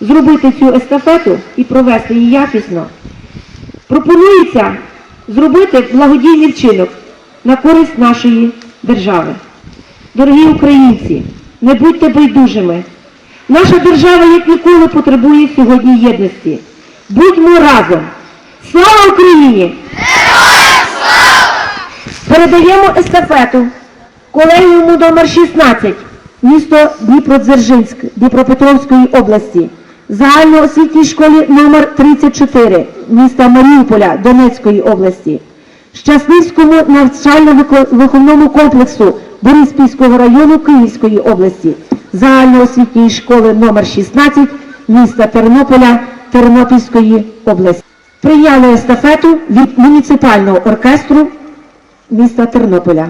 зробити цю естафету і провести її якісно, пропонується зробити благодійний вчинок на користь нашої держави. Дорогі українці, не будьте байдужими. Наша держава як ніколи потребує сьогодні єдності. Будьмо разом. Слава Україні! Передаємо естафету колегіуму номер 16 місто Дніпродзержинськ Дніпропетровської області, загальноосвітній школі номер 34 міста Маріуполя Донецької області, Щасливському навчально-виховному комплексу Бориспільського району Київської області, загальноосвітньої школи номер 16 міста Тернополя Тернопільської області. Прийняли естафету від муніципального оркестру міста Тернополя.